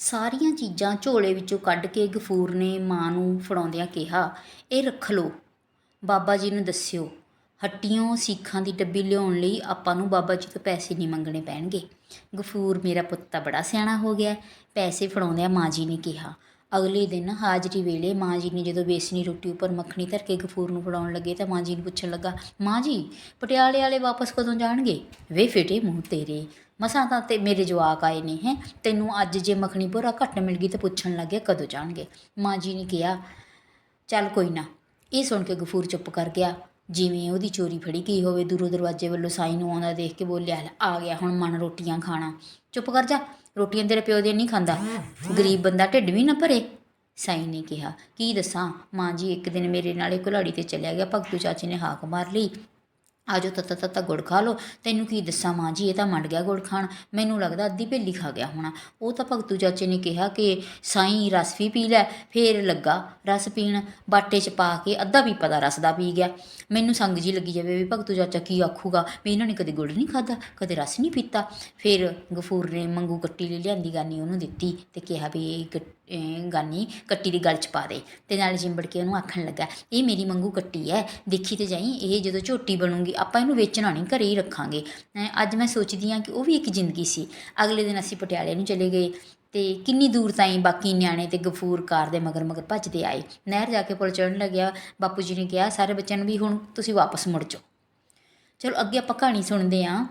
ਸਾਰੀਆਂ ਚੀਜ਼ਾਂ ਝੋਲੇ ਵਿੱਚੋਂ ਕੱਢ ਕੇ ਗਫੂਰ ਨੇ ਮਾਂ ਨੂੰ ਫੜਾਉਂਦਿਆਂ ਕਿਹਾ, ਇਹ ਰੱਖ ਲਓ। ਬਾਬਾ ਜੀ ਨੂੰ ਦੱਸਿਓ, ਹੱਟੀਆਂ ਸਿੱਖਾਂ ਦੀ ਡੱਬੀ ਲਿਆਉਣ ਲਈ ਆਪਾਂ ਨੂੰ ਬਾਬਾ ਜੀ ਤੋਂ ਪੈਸੇ ਨਹੀਂ ਮੰਗਣੇ ਪੈਣਗੇ। ਗਫੂਰ ਮੇਰਾ ਪੁੱਤ ਤਾਂ ਬੜਾ ਸਿਆਣਾ ਹੋ ਗਿਆ ਪੈਸੇ ਫੜਾਉਂਦਿਆਂ ਮਾਂ ਜੀ ਨੇ ਕਿਹਾ। ਅਗਲੇ ਦਿਨ ਹਾਜ਼ਰੀ ਵੇਲੇ ਮਾਂ ਜੀ ਨੇ ਜਦੋਂ ਬੇਸਨੀ ਰੋਟੀ ਉੱਪਰ ਮੱਖਣੀ ਧਰ ਕੇ ਗਫੂਰ ਨੂੰ ਫੜਾਉਣ ਲੱਗੇ ਤਾਂ ਮਾਂ ਜੀ ਨੂੰ ਪੁੱਛਣ ਲੱਗਾ, ਮਾਂ ਜੀ, ਪਟਿਆਲੇ ਵਾਲੇ ਵਾਪਸ ਕਦੋਂ ਜਾਣਗੇ? ਵੇ ਫਿਟੇ ਮੂੰਹ ਤੇਰੇ। ਮਸਾਂ ਤਾਂ ਤੇ ਮੇਰੇ ਜਵਾਕ ਆਏ ਨੇ, ਹੈ। ਤੈਨੂੰ ਅੱਜ ਜੇ ਮੱਖਣੀ ਭੋਰਾ ਘੱਟ ਮਿਲ ਗਈ ਤਾਂ ਪੁੱਛਣ ਲੱਗੇ ਕਦੋਂ ਜਾਣਗੇ। ਮਾਂ ਜੀ ਨੇ ਕਿਹਾ, ਚੱਲ ਕੋਈ ਨਾ, ਇਹ ਸੁਣ ਕੇ ਗਫੂਰ ਚੁੱਪ ਕਰ ਗਿਆ। ਜਿਵੇਂ ਉਹਦੀ ਚੋਰੀ ਫੜੀ ਗਈ ਹੋਵੇ, ਦੂਰੋਂ ਦਰਵਾਜ਼ੇ ਵੱਲੋਂ ਸਾਈ ਨੂੰ ਆਉਂਦਾ ਦੇਖ ਕੇ ਬੋਲਿਆ ਆ ਗਿਆ ਹੁਣ ਮਨ ਰੋਟੀਆਂ ਖਾਣਾ। ਚੁੱਪ ਕਰ ਜਾ, ਰੋਟੀਆਂ ਤੇਰੇ ਪਿਓ ਦੇ ਨਹੀਂ ਖਾਂਦਾ। ਗਰੀਬ ਬੰਦਾ ਢਿੱਡ ਵੀ ਨਾ ਭਰੇ। ਸਾਈ ਨੇ ਕਿਹਾ, ਕੀ ਦੱਸਾਂ, ਮਾਂ ਜੀ ਇੱਕ ਦਿਨ ਮੇਰੇ ਨਾਲੇ ਕੁਲਾੜੀ ਤੇ ਚਲਿਆ ਗਿਆ, ਭਗਤੂ ਚਾਚੀ ਨੇ ਹਾਕ ਮਾਰ ਲਈ। ਆਜੋ ਤੱਤਾ ਤੱਤਾ ਗੁੜ ਖਾ ਲੋ ਤੈਨੂੰ ਕੀ ਦੱਸਾਂ ਮਾਂ ਜੀ, ਇਹ ਤਾਂ ਮੰਡ ਗਿਆ ਗੁੜ ਖਾਣ। ਮੈਨੂੰ ਲੱਗਦਾ ਅੱਧੀ ਭੇਲੀ ਖਾ ਗਿਆ ਹੋਣਾ। ਉਹ ਤਾਂ ਭਗਤੂ ਚਾਚੇ ਨੇ ਕਿਹਾ ਕਿ ਸਾਈਂ ਰਸ ਵੀ ਪੀ ਲੈ। ਫੇਰ ਲੱਗਾ ਰਸ ਪੀਣ। ਬਾਟੇ 'ਚ ਪਾ ਕੇ ਅੱਧਾ ਵੀ ਪਤਾ ਰਸ ਦਾ ਪੀ ਗਿਆ। ਮੈਨੂੰ ਸੰਗ ਜੀ ਲੱਗੀ ਜਾਵੇ ਵੀ ਭਗਤੂ ਚਾਚਾ ਕੀ ਆਖੂਗਾ ਵੀ ਇਹਨਾਂ ਨੇ ਕਦੇ ਗੁੜ ਨਹੀਂ ਖਾਦਾ ਕਦੇ ਰਸ ਨਹੀਂ ਪੀਤਾ। ਫਿਰ ਗਫੂਰ ਨੇ ਮੰਗੂ ਕੱਟੀ ਲਈ, ਲਿਆਂਦੀ ਗਾਨੀ ਉਹਨੂੰ ਦਿੱਤੀ ਤੇ ਕਿਹਾ ਵੀ ਇਹ ਗੱਟ- ਇਹ ਗਾਨੀ ਕੱਟੀ ਦੀ ਗਲ 'ਚ ਪਾ ਦੇ। ਤੇ ਨਾਲ ਚਿੰਬੜ ਕੇ ਉਹਨੂੰ ਆਖਣ ਲੱਗਾ, ਇਹ ਮੇਰੀ ਮੰਗੂ ਕੱਟੀ ਹੈ ਦੇਖੀ ਤੇ ਜਾਈ, ਇਹ ਜਦੋਂ ਝੋਟੀ ਬਣੂਗੀ, ਆਪਾਂ ਇਹਨੂੰ ਵੇਚਣਾ ਨਹੀਂ, ਘਰੇ ਹੀ ਰੱਖਾਂਗੇ। ਅੱਜ ਮੈਂ ਸੋਚਦੀ ਹਾਂ ਕਿ ਉਹ ਵੀ ਇੱਕ ਜ਼ਿੰਦਗੀ ਸੀ। ਅਗਲੇ ਦਿਨ ਅਸੀਂ ਪਟਿਆਲੇ ਨੂੰ ਚਲੇ ਗਏ ਤੇ ਕਿੰਨੀ ਦੂਰ ਤਾਈਂ ਬਾਕੀ ਨਿਆਣੇ ਤੇ ਗਫੂਰ ਕਾਰ ਦੇ ਮਗਰ ਮਗਰ ਭੱਜਦੇ ਆਏ। ਨਹਿਰ ਜਾ ਕੇ ਪੁਲ ਚੜਨ ਲੱਗਿਆ। ਬਾਪੂ ਜੀ ਨੇ ਕਿਹਾ, ਸਾਰੇ ਬੱਚਿਆਂ ਨੂੰ ਵੀ ਹੁਣ ਤੁਸੀਂ ਵਾਪਸ ਮੁੜ ਜਾਓ। ਚਲੋ, ਅੱਗੇ ਆਪਾਂ ਕਹਾਣੀ ਸੁਣਦੇ ਹਾਂ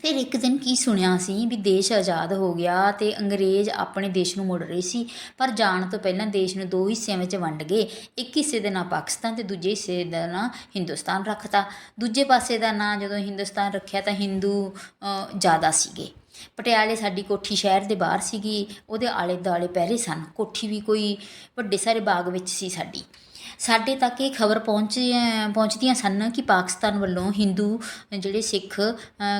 ਫਿਰ ਇੱਕ ਦਿਨ ਕੀ ਸੁਣਿਆ ਸੀ ਵੀ ਦੇਸ਼ ਆਜ਼ਾਦ ਹੋ ਗਿਆ ਤੇ ਅੰਗਰੇਜ਼ ਆਪਣੇ ਦੇਸ਼ ਨੂੰ ਮੁੜ ਰਹੇ ਸੀ, ਪਰ ਜਾਣ ਤੋਂ ਪਹਿਲਾਂ ਦੇਸ਼ ਨੂੰ ਦੋ ਹਿੱਸਿਆਂ ਵਿੱਚ ਵੰਡ ਗਏ, ਇੱਕ ਹਿੱਸੇ ਦਾ ਨਾਂ ਪਾਕਿਸਤਾਨ ਤੇ ਦੂਜੇ ਹਿੱਸੇ ਦਾ ਨਾਂ ਹਿੰਦੁਸਤਾਨ ਰੱਖਤਾ। ਦੂਜੇ ਪਾਸੇ ਦਾ ਨਾਂ ਜਦੋਂ ਹਿੰਦੁਸਤਾਨ ਰੱਖਿਆ ਤਾਂ ਹਿੰਦੂ ਜ਼ਿਆਦਾ ਸੀਗੇ। ਪਟਿਆਲੇ ਸਾਡੀ ਕੋਠੀ ਸ਼ਹਿਰ ਦੇ ਬਾਹਰ ਸੀਗੀ, ਉਹਦੇ ਆਲੇ ਦੁਆਲੇ ਪਹਿਰੇ ਸਨ, ਕੋਠੀ ਵੀ ਕੋਈ ਵੱਡੇ ਸਾਰੇ ਬਾਗ ਵਿੱਚ ਸੀ ਸਾਡੀ। ਸਾਡੇ ਤੱਕ ਇਹ ਖਬਰ ਪਹੁੰਚ ਪਹੁੰਚਦੀਆਂ ਸਨ ਕਿ ਪਾਕਿਸਤਾਨ ਵੱਲੋਂ ਹਿੰਦੂ ਜਿਹੜੇ ਸਿੱਖ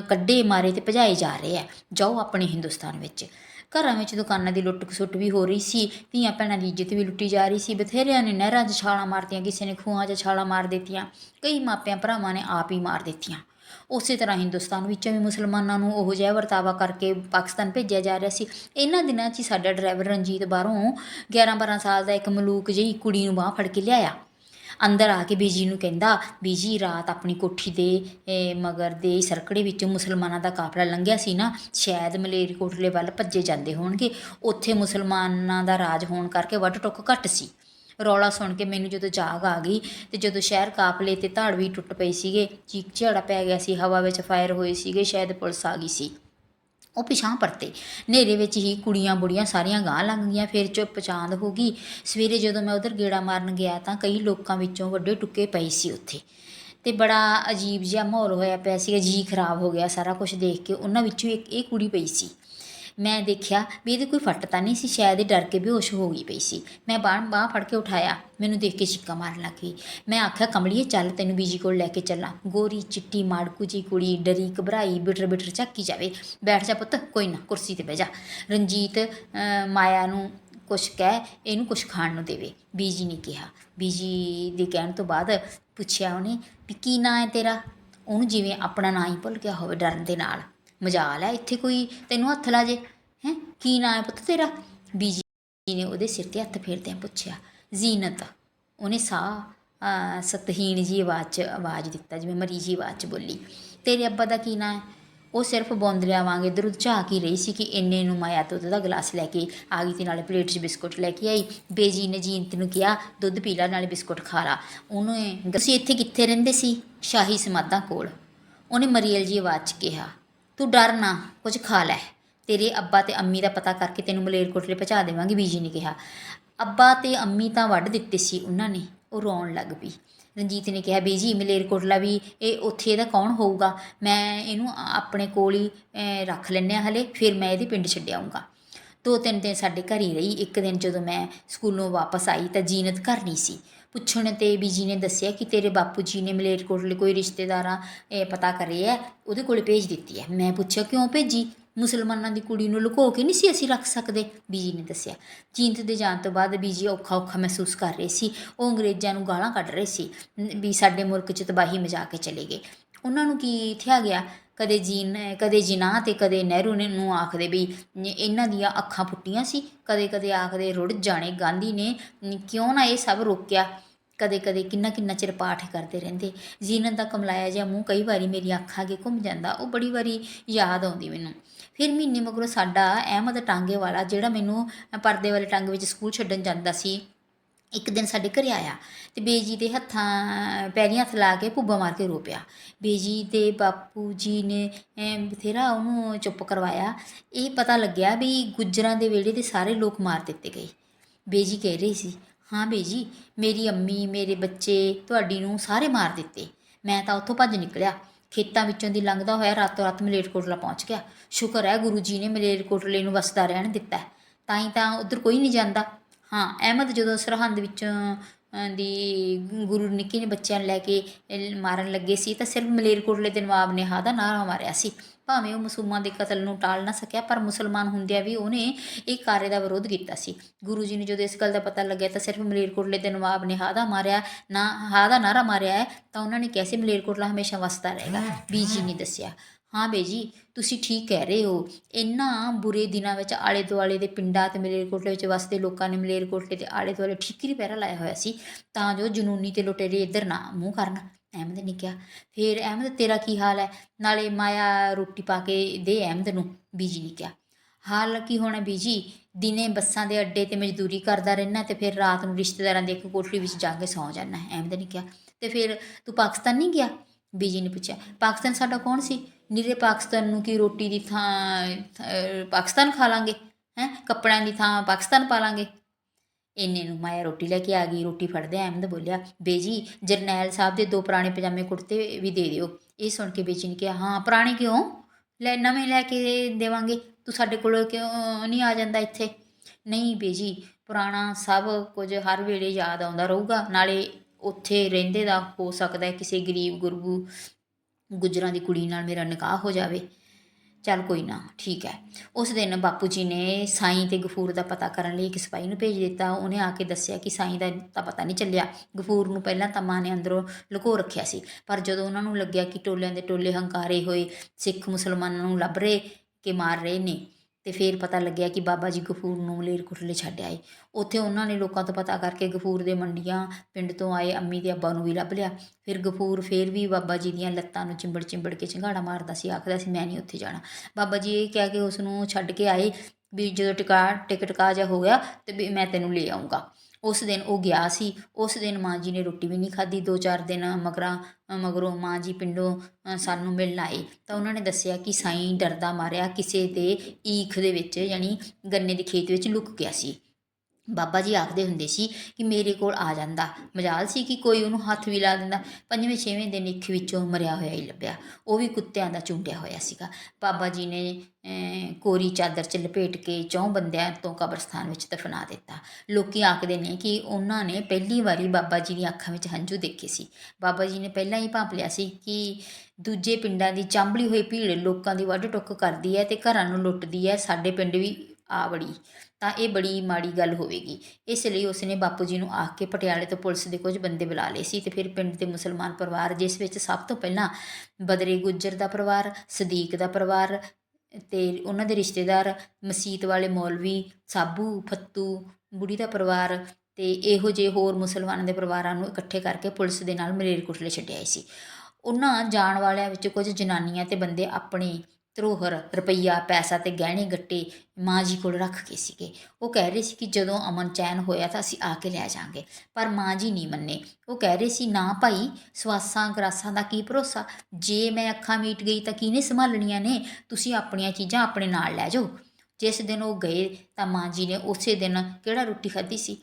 ਕੱਢੇ ਮਾਰੇ ਤੇ ਭਜਾਏ ਜਾ ਰਹੇ ਆ। ਜਾਓ ਆਪਣੇ ਹਿੰਦੁਸਤਾਨ ਵਿੱਚ। ਘਰਾਂ ਵਿੱਚ ਦੁਕਾਨਾਂ ਦੀ ਲੁੱਟ ਖਸੁੱਟ ਵੀ ਹੋ ਰਹੀ ਸੀ। ਧੀਆਂ ਭੈਣਾਂ ਦੀ ਇੱਜ਼ਤ ਵੀ ਲੁੱਟੀ ਜਾ ਰਹੀ ਸੀ। ਬਥੇਰਿਆਂ ਨੇ ਨਹਿਰਾਂ 'ਚ ਛਾਲਾਂ ਮਾਰਤੀਆਂ, ਕਿਸੇ ਨੇ ਖੂਹਾਂ 'ਚ ਛਾਲਾਂ ਮਾਰ ਦਿੱਤੀਆਂ। ਕਈ ਮਾਪਿਆਂ ਭਰਾਵਾਂ ਨੇ ਆਪ ਹੀ ਮਾਰ ਦਿੱਤੀਆਂ। ਉਸੇ ਤਰ੍ਹਾਂ ਹਿੰਦੁਸਤਾਨ ਵਿੱਚੋਂ ਵੀ ਮੁਸਲਮਾਨਾਂ ਨੂੰ ਉਹੋ ਜਿਹਾ ਵਰਤਾਵਾ ਕਰਕੇ ਪਾਕਿਸਤਾਨ ਭੇਜਿਆ ਜਾ ਰਿਹਾ ਸੀ। ਇਹਨਾਂ ਦਿਨਾਂ 'ਚ ਹੀ ਸਾਡਾ ਡਰਾਈਵਰ ਰਣਜੀਤ ਬਾਹਰੋਂ 11-12 ਸਾਲ ਦਾ ਇੱਕ ਮਲੂਕ ਜਿਹੀ ਕੁੜੀ ਨੂੰ ਬਾਹ ਫੜ ਕੇ ਲਿਆਇਆ। ਅੰਦਰ ਆ ਕੇ ਬੀਜੀ ਨੂੰ ਕਹਿੰਦਾ, ਬੀਜੀ, ਰਾਤ ਆਪਣੀ ਕੋਠੀ ਦੇ ਮਗਰ ਦੇ ਸਰਕੜੇ ਵਿੱਚੋਂ ਮੁਸਲਮਾਨਾਂ ਦਾ ਕਾਫਲਾ ਲੰਘਿਆ ਸੀ ਨਾ, ਸ਼ਾਇਦ ਮਲੇਰਕੋਟਲੇ ਵੱਲ ਭੱਜੇ ਜਾਂਦੇ ਹੋਣਗੇ। ਉੱਥੇ ਮੁਸਲਮਾਨਾਂ ਦਾ ਰਾਜ ਹੋਣ ਕਰਕੇ ਵੱਢ ਟੁੱਕ ਘੱਟ ਸੀ। ਰੌਲਾ ਸੁਣ ਕੇ ਮੈਨੂੰ ਜਦੋਂ ਜਾਗ ਆ ਗਈ ਤੇ ਜਦੋਂ ਸ਼ਹਿਰ ਕਾਫਲੇ ਤੇ ਧਾੜ ਵੀ ਟੁੱਟ ਪਈ ਸੀਗੇ, ਚੀਕ ਝਾੜਾ ਪੈ ਗਿਆ ਸੀ, ਹਵਾ ਵਿੱਚ ਫਾਇਰ ਹੋਏ ਸੀਗੇ, ਸ਼ਾਇਦ ਪੁਲਿਸ ਆ ਗਈ ਸੀ। ਉਹ ਪਿਛਾਂ ਪਰਤੇ। ਹਨੇਰੇ ਵਿੱਚ ਹੀ ਕੁੜੀਆਂ ਬੁੜੀਆਂ ਸਾਰੀਆਂ ਗਾਂ ਲੰਘ ਗਈਆਂ, ਫਿਰ ਚੁੱਪ ਚਾਂਦ ਹੋ ਗਈ। ਸਵੇਰੇ ਜਦੋਂ ਮੈਂ ਉਧਰ ਗੇੜਾ ਮਾਰਨ ਗਿਆ ਤਾਂ ਕਈ ਲੋਕਾਂ ਵਿੱਚੋਂ ਵੱਡੇ ਟੁੱਕੇ ਪਏ ਸੀ ਉੱਥੇ। ਤੇ ਬੜਾ ਅਜੀਬ ਜਿਹਾ ਮਾਹੌਲ ਹੋਇਆ ਪਿਆ ਸੀਗਾ ਜੀ ਖਰਾਬ ਹੋ ਗਿਆ ਸਾਰਾ ਕੁਝ ਦੇਖ ਕੇ। ਉਹਨਾਂ ਵਿੱਚੋਂ ਇੱਕ ਇਹ ਕੁੜੀ ਪਈ ਸੀ। ਮੈਂ ਦੇਖਿਆ ਵੀ ਇਹਦੇ ਕੋਈ ਫੱਟ ਤਾਂ ਨਹੀਂ ਸੀ, ਸ਼ਾਇਦ ਇਹ ਡਰ ਕੇ ਬੇਹੋਸ਼ ਹੋ ਗਈ ਪਈ ਸੀ। ਮੈਂ ਬਾਹ ਬਾਹ ਫੜ ਕੇ ਉਠਾਇਆ, ਮੈਨੂੰ ਦੇਖ ਕੇ ਛਿੱਕਾ ਮਾਰਨ ਲੱਗੀ ਮੈਂ ਆਖਿਆ, ਕਮਲੀਏ, ਚੱਲ ਤੈਨੂੰ ਬੀਜੀ ਕੋਲ ਲੈ ਕੇ ਚੱਲਾਂ। ਗੋਰੀ, ਚਿੱਟੀ, ਮਾੜਕੂ ਜੀ ਕੁੜੀ, ਡਰੀ, ਘਬਰਾਈ, ਬਿਟਰ ਬਿਟਰ ਝੱਕੀ ਜਾਵੇ। ਬੈਠ ਜਾ ਪੁੱਤ, ਕੋਈ ਨਾ, ਕੁਰਸੀ ਤੇ ਬਹਿ ਜਾ। ਰਣਜੀਤ ਮਾਇਆ ਨੂੰ ਕੁਛ ਕਹਿ, ਇਹਨੂੰ ਕੁਛ ਖਾਣ ਨੂੰ ਦੇਵੇ। ਬੀਜੀ ਨੇ ਕਿਹਾ। ਬੀਜੀ ਦੇ ਕਹਿਣ ਤੋਂ ਬਾਅਦ ਪੁੱਛਿਆ ਉਹਨੇ ਵੀ ਕੀ ਨਾਂ ਹੈ ਤੇਰਾ? ਉਹਨੂੰ ਜਿਵੇਂ ਆਪਣਾ ਨਾਂ ਹੀ ਭੁੱਲ ਗਿਆ ਹੋਵੇ, ਡਰਨ ਦੇ ਨਾਲ। ਮਜਾਲ ਹੈ, ਇੱਥੇ ਕੋਈ ਤੈਨੂੰ ਹੱਥ ਲਾ ਜੇ। ਹੈ? ਕੀ ਨਾਂ ਹੈ ਪੁੱਤ ਤੇਰਾ? ਬੀਜੀ ਨੇ ਉਹਦੇ ਸਿਰ ਤੇ ਹੱਥ ਫੇਰਦਿਆਂ ਪੁੱਛਿਆ, ਜ਼ੀਨਤ। ਉਹਨੇ ਸਾਹ ਸਤਹੀਣ ਜੀ ਆਵਾਜ਼ 'ਚ ਆਵਾਜ਼ ਦਿੱਤਾ, ਜਿਵੇਂ ਮਰੀ ਜੀ ਆਵਾਜ਼ 'ਚ ਬੋਲੀ। ਤੇਰੇ ਅੱਬਾ ਦਾ ਕੀ ਨਾਂ ਹੈ? ਉਹ ਸਿਰਫ ਬੌਂਦਰਿਆਂ ਵਾਂਗ ਇੱਧਰ ਉੱਧਰ ਝਾਕ ਹੀ ਰਹੀ ਸੀ ਕਿ ਇੰਨੇ ਨੂੰ ਮਾਇਆ ਦੁੱਧ ਦਾ ਗਲਾਸ ਲੈ ਕੇ ਆ ਗਈ ਤੇ ਨਾਲੇ ਪਲੇਟ 'ਚ ਬਿਸਕੁਟ ਲੈ ਕੇ ਆਈ। ਬੇਜੀ ਨੇ ਜੀਨਤ ਨੂੰ ਕਿਹਾ, ਦੁੱਧ ਪੀ ਲੈ, ਨਾਲੇ ਬਿਸਕੁਟ ਖਾ ਲਾ। ਉਹਨੇ ਤੁਸੀਂ ਇੱਥੇ ਕਿੱਥੇ ਰਹਿੰਦੇ ਸੀ? ਸ਼ਾਹੀ ਸਮਾਧਾਂ ਕੋਲ। ਉਹਨੇ ਮਰੀਅਲ ਜੀ ਆਵਾਜ਼ 'ਚ ਕਿਹਾ ਤੂੰ ਡਰ ਨਾ ਕੁਝ ਖਾ ਲੈ। ਤੇਰੇ ਅੱਬਾ ਤੇ ਅੰਮੀ ਦਾ ਪਤਾ ਕਰਕੇ ਤੈਨੂੰ ਮਲੇਰਕੋਟਲੇ ਪਹੁੰਚਾ ਦੇਵਾਂਗੀ, ਬੀਜੀ ਨੇ ਕਿਹਾ। ਅੱਬਾ ਤੇ ਅੰਮੀ ਤਾਂ ਵੱਢ ਦਿੱਤੇ ਸੀ ਉਹਨਾਂ ਨੇ, ਉਹ ਰੋਣ ਲੱਗ ਪਈ। ਰਣਜੀਤ ਨੇ ਕਿਹਾ, ਬੀਜੀ, ਮਲੇਰਕੋਟਲਾ ਵੀ ਇਹ ਉੱਥੇ ਇਹਦਾ ਕੌਣ ਹੋਊਗਾ? ਮੈਂ ਇਹਨੂੰ ਆਪਣੇ ਕੋਲ ਹੀ ਰੱਖ ਲੈਂਦੇ ਹਾਂ ਹਲੇ, ਫਿਰ ਮੈਂ ਇਹਦੇ ਪਿੰਡ ਛੱਡ ਆਊਂਗਾ। ਦੋ ਤਿੰਨ ਦਿਨ ਸਾਡੇ ਘਰ ਹੀ ਰਹੀ, ਇੱਕ ਦਿਨ ਜਦੋਂ ਮੈਂ ਸਕੂਲੋਂ ਵਾਪਸ ਆਈ ਤਾਂ ਜੀਨਤ ਘਰ ਨਹੀਂ ਸੀ। ਪੁੱਛਣ ਤੇ ਬੀਜੀ ਨੇ ਦੱਸਿਆ ਕਿ ਤੇਰੇ ਬਾਪੂ ਜੀ ਨੇ ਮਲੇਰਕੋਟਲੇ ਕੋਈ ਰਿਸ਼ਤੇਦਾਰਾਂ, ਇਹ ਪਤਾ ਕਰੇ ਹੈ ਉਹਦੇ ਕੋਲ ਭੇਜ ਦਿੱਤੀ ਹੈ ਮੈਂ ਪੁੱਛਿਆ, ਕਿਉਂ ਭੇਜੀ? ਮੁਸਲਮਾਨਾਂ ਦੀ ਕੁੜੀ ਨੂੰ ਲੁਕੋ ਕੇ ਨਹੀਂ ਸੀ ਅਸੀਂ ਰੱਖ ਸਕਦੇ? ਬੀਜੀ ਨੇ ਦੱਸਿਆ। ਜੀਨਤ ਦੇ ਜਾਣ ਤੋਂ ਬਾਅਦ ਬੀਜੀ ਔਖਾ ਔਖਾ ਮਹਿਸੂਸ ਕਰ ਰਹੇ ਸੀ। ਉਹ ਅੰਗਰੇਜ਼ਾਂ ਨੂੰ ਗਾਲਾਂ ਕੱਢ ਰਹੇ ਸੀ, ਵੀ ਸਾਡੇ ਮੁਲਕ 'ਚ ਤਬਾਹੀ ਮਚਾ ਕੇ ਚਲੇ ਗਏ। ਉਹਨਾਂ ਨੂੰ ਕੀ ਥਿਆ ਗਿਆ? ਕਦੇ ਜੀਨ, ਕਦੇ ਜਿਨਾਹ ਤੇ ਕਦੇ ਨਹਿਰੂ ਨੇ ਨੂੰ ਆਖਦੇ ਵੀ ਇਹਨਾਂ ਦੀਆਂ ਅੱਖਾਂ ਫੁੱਟੀਆਂ ਸੀ। ਕਦੇ ਕਦੇ ਆਖਦੇ ਰੁੜ ਜਾਣੇ ਗਾਂਧੀ ਨੇ ਕਿਉਂ ਨਾ ਇਹ ਸਭ ਰੋਕਿਆ? ਕਦੇ ਕਦੇ ਕਿੰਨਾ ਕਿੰਨਾ ਚਿਰ ਪਾਠ ਕਰਦੇ ਰਹਿੰਦੇ। ਜੀਨਤ ਦਾ ਕਮਲਾਇਆ ਜਿਹਾ ਮੂੰਹ ਕਈ ਵਾਰੀ ਮੇਰੀ ਅੱਖਾਂ ਅੱਗੇ ਘੁੰਮ ਜਾਂਦਾ, ਉਹ ਬੜੀ ਵਾਰੀ ਯਾਦ ਆਉਂਦੀ ਮੈਨੂੰ। ਫਿਰ ਮਹੀਨੇ ਮਗਰੋਂ ਸਾਡਾ ਅਹਿਮਦ ਟਾਂਗੇ ਵਾਲਾ ਜਿਹੜਾ ਮੈਨੂੰ ਪਰਦੇ ਵਾਲੇ ਟਾਂਗੇ ਵਿੱਚ ਸਕੂਲ ਛੱਡਣ ਜਾਂਦਾ ਸੀ ਇੱਕ ਦਿਨ ਸਾਡੇ ਘਰੇ ਆਇਆ ਤੇ ਬੇਜੀ ਦੇ ਹੱਥਾਂ, ਪੈਰੀਂ ਹੱਥ ਲਾ ਕੇ ਭੁੱਬਾ ਮਾਰ ਕੇ ਰੋ ਪਿਆ। ਬੇਜੀ ਦੇ ਬਾਪੂ ਜੀ ਨੇ, ਐਂ ਬਥੇਰਾ ਉਹਨੂੰ ਚੁੱਪ ਕਰਵਾਇਆ। ਇਹ ਪਤਾ ਲੱਗਿਆ ਵੀ ਗੁੱਜਰਾਂ ਦੇ ਵਿਹੜੇ ਦੇ ਸਾਰੇ ਲੋਕ ਮਾਰ ਦਿੱਤੇ ਗਏ। ਬੇਜੀ ਕਹਿ ਰਹੀ ਸੀ, ਹਾਂ ਬੇਜੀ, ਮੇਰੀ ਅੰਮੀ, ਮੇਰੇ ਬੱਚੇ ਤੁਹਾਡੀ ਨੂੰ ਸਾਰੇ ਮਾਰ ਦਿੱਤੇ। ਮੈਂ ਤਾਂ ਉੱਥੋਂ ਭੱਜ ਨਿਕਲਿਆ। ਖੇਤਾਂ ਵਿੱਚੋਂ ਦੀ ਲੰਘਦਾ ਹੋਇਆ ਰਾਤੋਂ ਰਾਤ ਮਲੇਰਕੋਟਲਾ ਪਹੁੰਚ ਗਿਆ। ਸ਼ੁਕਰ ਹੈ ਗੁਰੂ ਜੀ ਨੇ ਮਲੇਰਕੋਟਲੇ ਨੂੰ ਵਸਦਾ ਰਹਿਣ ਦਿੱਤਾ। ਤਾਂ ਹੀ ਤਾਂ ਉਧਰ ਕੋਈ ਨਹੀਂ ਜਾਂਦਾ। ਹਾਂ ਅਹਿਮਦ ਜਦੋਂ ਸਰਹੰਦ ਵਿੱਚੋਂ ਦੀ ਗੁਰੂ ਨਿੱਕੀ ਨੇ ਬੱਚਿਆਂ ਨੂੰ ਲੈ ਕੇ ਮਾਰਨ ਲੱਗੇ ਸੀ, ਤਾਂ ਸਿਰਫ ਮਲੇਰਕੋਟਲੇ ਦੇ ਨਵਾਬ ਨੇ ਹਾ ਦਾ ਨਾਰਾ ਮਾਰਿਆ ਸੀ। ਭਾਵੇਂ ਉਹ ਮਸੂਮਾਂ ਦੇ ਕਤਲ ਨੂੰ ਟਾਲ ਨਾ ਸਕਿਆ, ਪਰ ਮੁਸਲਮਾਨ ਹੁੰਦਿਆਂ ਵੀ ਉਹਨੇ ਇਹ ਕਾਰੇ ਦਾ ਵਿਰੋਧ ਕੀਤਾ ਸੀ। ਗੁਰੂ ਜੀ ਨੂੰ ਜਦੋਂ ਇਸ ਗੱਲ ਦਾ ਪਤਾ ਲੱਗਿਆ, ਤਾਂ ਸਿਰਫ ਮਲੇਰਕੋਟਲੇ ਦੇ ਨਵਾਬ ਨੇ ਹਾਂ ਦਾ ਮਾਰਿਆ, ਨਾ, ਹਾ ਦਾ ਨਾਰਾ ਮਾਰਿਆ ਹੈ, ਤਾਂ ਉਹਨਾਂ ਨੇ ਕਿਹਾ ਸੀ ਮਲੇਰਕੋਟਲਾ ਹਮੇਸ਼ਾ ਵਸਦਾ ਰਹੇਗਾ, ਬੀਜੀ ਨੇ ਦੱਸਿਆ। ਹਾਂ ਬੇਜੀ, ਤੁਸੀਂ ਠੀਕ ਕਹਿ ਰਹੇ ਹੋ। ਇੰਨਾ ਬੁਰੇ ਦਿਨਾਂ ਵਿੱਚ ਆਲੇ ਦੁਆਲੇ ਦੇ ਪਿੰਡਾਂ ਤੇ ਮਲੇਰਕੋਟਲੇ ਵਿੱਚ ਵਸਦੇ ਲੋਕਾਂ ਨੇ ਮਲੇਰਕੋਟਲੇ ਦੇ ਆਲੇ ਦੁਆਲੇ ਠੀਕਰੀ ਪਹਿਰਾ ਲਾਇਆ ਹੋਇਆ ਸੀ, ਤਾਂ ਜੋ ਜਨੂਨੀ ਤੇ ਲੁਟੇਰੇ ਇੱਧਰ ਨਾ ਮੂੰਹ ਕਰਨ। ਅਹਿਮਦ ਨੇ ਕਿਹਾ, ਫਿਰ ਅਹਿਮਦ, ਤੇਰਾ ਕੀ ਹਾਲ ਹੈ? ਨਾਲੇ ਮਾਇਆ ਰੋਟੀ ਪਾ ਕੇ ਦੇ ਅਹਿਮਦ ਨੂੰ, ਬੀਜੀ ਨੇ ਕਿਹਾ। ਹਾਲ ਕੀ ਹੋਣਾ ਬੀਜੀ? ਦਿਨੇ ਬੱਸਾਂ ਦੇ ਅੱਡੇ ਤੇ ਮਜ਼ਦੂਰੀ ਕਰਦਾ ਰਹਿਣਾ ਤੇ ਫਿਰ ਰਾਤ ਨੂੰ ਰਿਸ਼ਤੇਦਾਰਾਂ ਦੇ ਇੱਕ ਕੋਠੜੀ ਵਿੱਚ ਜਾ ਕੇ ਸੌਂ ਜਾਣਾ ਅਹਿਮਦ ਨੇ ਕਿਹਾ। ਤੇ ਫਿਰ ਤੂੰ ਪਾਕਿਸਤਾਨ ਨਹੀਂ ਗਿਆ? ਬੀਜੀ ਨੇ ਪੁੱਛਿਆ, ਪਾਕਿਸਤਾਨ ਸਾਡਾ ਕੌਣ ਸੀ? ਨਿਰੇ ਪਾਕਿਸਤਾਨ ਨੂੰ ਕੀ ਰੋਟੀ ਦੀ ਥਾਂ ਪਾਕਿਸਤਾਨ ਖਾ ਲਾਂਗੇ? ਹੈ, ਕੱਪੜਿਆਂ ਦੀ ਥਾਂ ਪਾਕਿਸਤਾਨ ਪਾ ਲਾਂਗੇ? ਇੰਨੇ ਨੂੰ ਮਾਇਆ ਰੋਟੀ ਲੈ ਕੇ ਆ ਗਈ, ਰੋਟੀ ਫੜਦੇ ਅਹਿਮਦ ਬੋਲਿਆ, ਬੇਜੀ, ਜਰਨੈਲ ਸਾਹਿਬ ਦੇ ਦੋ ਪੁਰਾਣੇ ਪਜਾਮੇ ਕੁੜਤੇ ਵੀ ਦੇ ਦਿਓ। ਇਹ ਸੁਣ ਕੇ ਬੇਜੀ ਨੇ ਕਿਹਾ, ਹਾਂ, ਪੁਰਾਣੇ ਕਿਉਂ? ਲੈ, ਨਵੇਂ ਲੈ ਕੇ ਦੇਵਾਂਗੇ। ਤੂੰ ਸਾਡੇ ਕੋਲ ਕਿਉਂ ਨਹੀਂ ਆ ਜਾਂਦਾ ਇੱਥੇ? ਨਹੀਂ ਬੇਜੀ, ਪੁਰਾਣਾ ਸਭ ਕੁਝ ਹਰ ਵੇਲੇ ਯਾਦ ਆਉਂਦਾ ਰਹੂਗਾ, ਨਾਲੇ ਉੱਥੇ ਰਹਿੰਦੇ ਦਾ ਹੋ ਸਕਦਾ ਕਿਸੇ ਗਰੀਬ ਗੁਰਬੂ ਗੁੱਜਰਾਂ ਦੀ ਕੁੜੀ ਨਾਲ ਮੇਰਾ ਨਿਕਾਹ ਹੋ ਜਾਵੇ। ਚੱਲ ਕੋਈ ਨਾ, ਠੀਕ ਹੈ। ਉਸ ਦਿਨ ਬਾਪੂ ਜੀ ਨੇ ਸਾਈਂ ਤੇ ਗਫੂਰ ਦਾ ਪਤਾ ਕਰਨ ਲਈ ਇੱਕ ਸਿਪਾਹੀ ਨੂੰ ਭੇਜ ਦਿੱਤਾ। ਉਹਨੇ ਆ ਕੇ ਦੱਸਿਆ ਕਿ ਸਾਈਂ ਦਾ ਤਾਂ ਪਤਾ ਨਹੀਂ ਚੱਲਿਆ। ਗਫੂਰ ਨੂੰ ਪਹਿਲਾਂ ਤਾਂ ਮਾਂ ਨੇ ਅੰਦਰੋਂ ਲੁਕੋ ਰੱਖਿਆ ਸੀ। ਪਰ ਜਦੋਂ ਉਹਨਾਂ ਨੂੰ ਲੱਗਿਆ ਕਿ ਟੋਲਿਆਂ ਦੇ ਟੋਲੇ ਹੰਕਾਰੇ ਹੋਏ, ਸਿੱਖ ਮੁਸਲਮਾਨਾਂ ਨੂੰ ਲੱਭ ਰਹੇ ਕਿ ਮਾਰ ਰਹੇ ਨੇ ਤੇ ਫਿਰ ਪਤਾ ਲੱਗਿਆ ਕਿ ਬਾਬਾ ਜੀ ਗਫੂਰ ਨੂੰ ਮਲੇਰਕੋਟਲੇ ਛੱਡ ਆਏ। ਉੱਥੇ ਉਹਨਾਂ ਨੇ ਲੋਕਾਂ ਤੋਂ ਪਤਾ ਕਰਕੇ ਗਫੂਰ ਦੇ ਮੰਡੀਆਂ, ਪਿੰਡ ਤੋਂ ਆਏ ਅੰਮੀ ਦੇ ਅੱਬਾ ਨੂੰ ਵੀ ਲੱਭ ਲਿਆ। ਫਿਰ ਗਫੂਰ ਫਿਰ ਵੀ ਬਾਬਾ ਜੀ ਦੀਆਂ ਲੱਤਾਂ ਨੂੰ ਚਿੰਬੜ ਚਿੰਬੜ ਕੇ ਚੰਗਾੜਾ ਮਾਰਦਾ ਸੀ, ਆਖਦਾ ਸੀ, ਮੈਂ ਨਹੀਂ ਉੱਥੇ ਜਾਣਾ। ਬਾਬਾ ਜੀ ਇਹ ਕਹਿ ਕੇ ਉਸ ਨੂੰ ਛੱਡ ਕੇ ਆਏ ਵੀ ਜਦੋਂ ਟਿਕਾ, ਟਿਕਟ ਕਾ ਜਾ ਹੋ ਗਿਆ ਤੇ ਵੀ ਮੈਂ ਤੈਨੂੰ ਲੈ ਆਉਂਗਾ ਉਸ ਦਿਨ ਉਹ ਗਿਆ ਸੀ। ਉਸ ਦਿਨ ਮਾਂ ਜੀ ਨੇ ਰੋਟੀ ਵੀ ਨਹੀਂ ਖਾਧੀ। ਦੋ ਚਾਰ ਦਿਨ ਮਗਰਾਂ, ਮਗਰੋਂ ਮਾਂ ਜੀ ਪਿੰਡੋਂ ਸਾਨੂੰ ਮਿਲਣ ਆਏ। ਤਾਂ ਉਹਨਾਂ ਨੇ ਦੱਸਿਆ ਕਿ ਸਾਈਂ ਡਰਦਾ ਮਾਰਿਆ ਕਿਸੇ ਦੇ ਈਖ ਦੇ ਵਿੱਚ, ਯਾਨੀ ਗੰਨੇ ਦੇ ਖੇਤ ਵਿੱਚ ਲੁਕ ਗਿਆ ਸੀ। ਬਾਬਾ ਜੀ ਆਖਦੇ ਹੁੰਦੇ ਸੀ ਕਿ ਮੇਰੇ ਕੋਲ ਆ ਜਾਂਦਾ। ਮਜਾਲ ਸੀ ਕਿ ਕੋਈ ਉਹਨੂੰ ਹੱਥ ਵੀ ਲਾ ਦਿੰਦਾ। ਪੰਜਵੇਂ, ਛੇਵੇਂ ਦਿਨ ਇੱਕ ਵਿੱਚੋਂ ਮਰਿਆ ਹੋਇਆ ਹੀ ਲੱਭਿਆ। ਉਹ ਵੀ ਕੁੱਤਿਆਂ ਦਾ ਚੁੰਡਿਆ ਹੋਇਆ ਸੀਗਾ। ਬਾਬਾ ਜੀ ਨੇ ਕੋਰੀ ਚਾਦਰ 'ਚ ਲਪੇਟ ਕੇ ਚੌਂ ਬੰਦਿਆਂ ਤੋਂ ਕਬਰਸਤਾਨ ਵਿੱਚ ਦਫਨਾ ਦਿੱਤਾ। ਲੋਕੀ ਆਖਦੇ ਨੇ ਕਿ ਉਹਨਾਂ ਨੇ ਪਹਿਲੀ ਵਾਰੀ ਬਾਬਾ ਜੀ ਦੀਆਂ ਅੱਖਾਂ ਵਿੱਚ ਹੰਝੂ ਦੇਖੇ ਸੀ। ਬਾਬਾ ਜੀ ਨੇ ਪਹਿਲਾਂ ਹੀ ਭਾਂਪ ਲਿਆ ਸੀ ਕਿ ਦੂਜੇ ਪਿੰਡਾਂ ਦੀ ਚਾਂਬਲੀ ਹੋਈ ਭੀੜ ਲੋਕਾਂ ਦੀ ਵੱਢ ਟੁੱਕ ਕਰਦੀ ਹੈ ਤੇ ਘਰਾਂ ਨੂੰ ਲੁੱਟਦੀ ਹੈ। ਸਾਡੇ ਪਿੰਡ ਵੀ ਆ ਬੜੀ ਤਾਂ ਇਹ ਬੜੀ ਮਾੜੀ ਗੱਲ ਹੋਵੇਗੀ। ਇਸ ਲਈ ਉਸਨੇ ਬਾਪੂ ਜੀ ਨੂੰ ਆਖ ਕੇ ਪਟਿਆਲੇ ਤੋਂ ਪੁਲਿਸ ਦੇ ਕੁਝ ਬੰਦੇ ਬੁਲਾ ਲਏ ਸੀ ਤੇ ਫਿਰ ਪਿੰਡ ਦੇ ਮੁਸਲਮਾਨ ਪਰਿਵਾਰ, ਜਿਸ ਵਿੱਚ ਸਭ ਤੋਂ ਪਹਿਲਾਂ ਬਦਰੇ ਗੁੱਜਰ ਦਾ ਪਰਿਵਾਰ, ਸਦੀਕ ਦਾ ਪਰਿਵਾਰ ਤੇ ਉਹਨਾਂ ਦੇ ਰਿਸ਼ਤੇਦਾਰ ਮਸੀਤ ਵਾਲੇ ਮੌਲਵੀ, ਸਾਬੂ, ਫੱਤੂ, ਬੁੜੀ ਦਾ ਪਰਿਵਾਰ ਤੇ ਇਹੋ ਜਿਹੇ ਹੋਰ ਮੁਸਲਮਾਨਾਂ ਦੇ ਪਰਿਵਾਰਾਂ ਨੂੰ ਇਕੱਠੇ ਕਰਕੇ ਪੁਲਿਸ ਦੇ ਨਾਲ ਮਲੇਰਕੋਟਲੇ ਛੱਡਿਆ ਸੀ। ਉਹਨਾਂ ਜਾਣ ਵਾਲਿਆਂ ਵਿੱਚ ਕੁਝ ਜਨਾਨੀਆਂ ਤੇ ਬੰਦੇ ਆਪਣੇ ਧਰੋਹਰ ਰੁਪਈਆ, ਪੈਸਾ ਤੇ ਗਹਿਣੇ ਗੱਟੇ ਮਾਂ ਜੀ ਕੋਲ ਰੱਖ ਕੇ ਸੀਗੇ। ਉਹ ਕਹਿ ਰਹੇ ਸੀ ਕਿ ਜਦੋਂ ਅਮਨ ਚੈਨ ਹੋਇਆ ਤਾਂ ਅਸੀਂ ਆ ਕੇ ਲੈ ਜਾਾਂਗੇ, ਪਰ ਮਾਂ ਜੀ ਨਹੀਂ ਮੰਨੇ। ਉਹ ਕਹਿ ਰਹੇ ਸੀ, ਨਾ ਭਾਈ, ਸਵਾਸਾਂ ਗਰਾਸਾਂ ਦਾ ਕੀ ਭਰੋਸਾ? ਜੇ ਮੈਂ ਅੱਖਾਂ ਮੀਟ ਗਈ ਤਾਂ ਕਿਹਨੇ ਸੰਭਾਲਣੀਆਂ ਨੇ? ਤੁਸੀਂ ਆਪਣੀਆਂ ਚੀਜ਼ਾਂ ਆਪਣੇ ਨਾਲ ਲੈ ਜਾਓ। ਜਿਸ ਦਿਨ ਉਹ ਗਏ ਤਾਂ ਮਾਂ ਜੀ ਨੇ ਉਸੇ ਦਿਨ ਕਿਹੜਾ ਰੋਟੀ ਖਾਧੀ ਸੀ?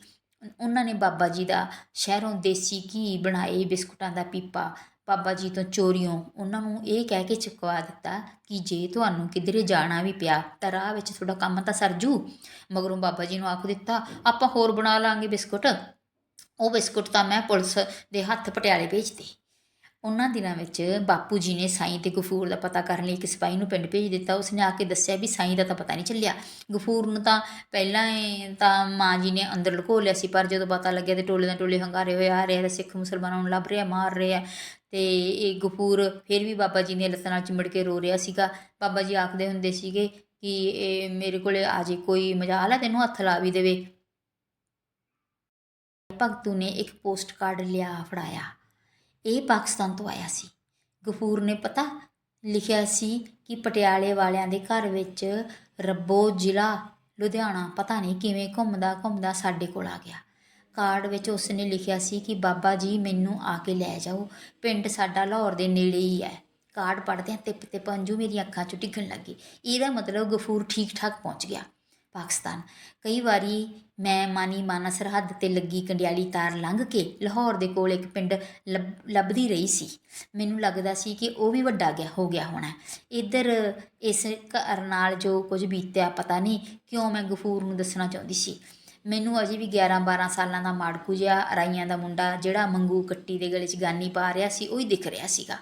ਉਹਨਾਂ ਨੇ ਬਾਬਾ ਜੀ ਦਾ ਸ਼ਹਿਰੋਂ ਦੇਸੀ ਘੀ ਬਣਾਏ, ਬਿਸਕੁਟਾਂ ਦਾ ਪੀਪਾ ਬਾਬਾ ਜੀ ਤੋਂ ਚੋਰੀਓਂ ਉਹਨਾਂ ਨੂੰ ਇਹ ਕਹਿ ਕੇ ਚੁਕਵਾ ਦਿੱਤਾ ਕਿ ਜੇ ਤੁਹਾਨੂੰ ਕਿਧਰੇ ਜਾਣਾ ਵੀ ਪਿਆ, ਤਾਂ ਰਾਹ ਵਿੱਚ ਤੁਹਾਡਾ ਕੰਮ ਤਾਂ ਸਰਜੂ ਮਗਰੋਂ ਬਾਬਾ ਜੀ ਨੂੰ ਆਖ ਦਿੱਤਾ, ਆਪਾਂ ਹੋਰ ਬਣਾ ਲਾਂਗੇ ਬਿਸਕੁਟ। ਉਹ ਬਿਸਕੁਟ ਤਾਂ ਮੈਂ ਪੁਲਿਸ ਦੇ ਹੱਥ ਪਟਿਆਲੇ ਭੇਜਦੇ ਉਹਨਾਂ ਦਿਨਾਂ ਵਿੱਚ ਬਾਪੂ ਜੀ ਨੇ ਸਾਈਂ ਤੇ ਗਫੂਰ ਦਾ ਪਤਾ ਕਰਨ ਲਈ ਇੱਕ ਸਿਪਾਹੀ ਨੂੰ ਪਿੰਡ ਭੇਜ ਦਿੱਤਾ। ਉਸਨੇ ਆ ਕੇ ਦੱਸਿਆ ਵੀ ਸਾਈਂ ਦਾ ਤਾਂ ਪਤਾ ਨਹੀਂ ਚੱਲਿਆ। ਗਫੂਰ ਨੂੰ ਤਾਂ ਪਹਿਲਾਂ ਤਾਂ ਮਾਂ ਜੀ ਨੇ ਅੰਦਰ ਲੁਕੋ ਲਿਆ ਸੀ, ਪਰ ਜਦੋਂ ਪਤਾ ਲੱਗਿਆ ਤੇ ਟੋਲੇ ਨਾਲ ਟੋਲੇ ਹੰਗਾਰੇ ਹੋਏ, ਆ ਰਹੇ ਤੇ ਸਿੱਖ ਮੁਸਲਮਾਨਾਂ ਨੂੰ ਲੱਭ ਰਿਹਾ, ਮਾਰ ਰਿਹਾ। ਆ ਤੇ ਇਹ ਗਫੂਰ ਫਿਰ ਵੀ ਬਾਬਾ ਜੀ ਦੀਆਂ ਲੱਤਾਂ ਨਾਲ ਚਿੰਬੜ ਕੇ ਰੋ ਰਿਹਾ ਸੀਗਾ। ਬਾਬਾ ਜੀ ਆਖਦੇ ਹੁੰਦੇ ਸੀਗੇ ਕਿ ਇਹ ਮੇਰੇ ਕੋਲੇ ਆ ਜੇ ਕੋਈ ਮਜਾਲ ਹੈ ਤੈਨੂੰ ਹੱਥ ਲਾ ਵੀ ਦੇਵੇ। ਭਗਤੂ ਨੇ ਇੱਕ ਪੋਸਟ ਕਾਰਡ ਲਿਆ, ਫੜਾਇਆ। ਇਹ ਪਾਕਿਸਤਾਨ ਤੋਂ ਆਇਆ ਸੀ। ਗਫੂਰ ਨੇ ਪਤਾ ਲਿਖਿਆ ਸੀ ਕਿ ਪਟਿਆਲੇ ਵਾਲਿਆਂ ਦੇ ਘਰ ਵਿੱਚ ਰੱਬੋ ਜ਼ਿਲ੍ਹਾ, ਲੁਧਿਆਣਾ ਪਤਾ ਨਹੀਂ ਕਿਵੇਂ ਘੁੰਮਦਾ ਘੁੰਮਦਾ ਸਾਡੇ ਕੋਲ ਆ ਗਿਆ। ਕਾਰਡ ਵਿੱਚ ਉਸ ਨੇ ਲਿਖਿਆ ਸੀ ਕਿ, ਬਾਬਾ ਜੀ, ਮੈਨੂੰ ਆ ਕੇ ਲੈ ਜਾਓ। ਪਿੰਡ ਸਾਡਾ ਲਾਹੌਰ ਦੇ ਨੇੜੇ ਹੀ ਹੈ। ਕਾਰਡ ਪੜ੍ਹਦਿਆਂ ਤਿੱਪ ਤੇ ਪੰਜੂ ਮੇਰੀਆਂ ਅੱਖਾਂ 'ਚੋਂ ਡਿੱਗਣ ਲੱਗੀ। ਇਹਦਾ ਮਤਲਬ ਗਫੂਰ ਠੀਕ ਠਾਕ ਪਹੁੰਚ ਗਿਆ। ਪਾਕਿਸਤਾਨ। ਕਈ ਵਾਰੀ ਮੈਂ ਮਾਨੀ ਮਾਨਾ ਸਰਹੱਦ ਤੇ ਲੱਗੀ ਕੰਡਿਆਲੀ ਤਾਰ ਲੰਘ ਕੇ ਲਾਹੌਰ ਦੇ ਕੋਲ ਇੱਕ ਪਿੰਡ ਲੱਭ- ਲੱਭਦੀ ਰਹੀ ਸੀ। ਮੈਨੂੰ ਲੱਗਦਾ ਸੀ ਕਿ ਉਹ ਵੀ ਵੱਡਾ ਗਿਆ, ਹੋ ਗਿਆ ਹੋਣਾ। ਇੱਧਰ ਇਸ ਘਰ ਨਾਲ ਜੋ ਕੁਝ ਬੀਤਿਆ ਪਤਾ ਨਹੀਂ ਕਿਉਂ ਮੈਂ ਗਫੂਰ ਨੂੰ ਦੱਸਣਾ ਚਾਹੁੰਦੀ ਸੀ। ਮੈਨੂੰ ਅਜੇ ਵੀ 11 12 ਸਾਲਾਂ ਦਾ ਮਾੜਕੂ ਜਿਹਾ, ਅਰਾਈਆਂ ਦਾ ਮੁੰਡਾ ਜਿਹੜਾ ਮੰਗੂ ਕੱਟੀ ਦੇ ਗਲੇ 'ਚ ਗਾਨੀ ਪਾ ਰਿਹਾ ਸੀ, ਉਹ ਹੀ ਦਿਖ ਰਿਹਾ ਸੀਗਾ।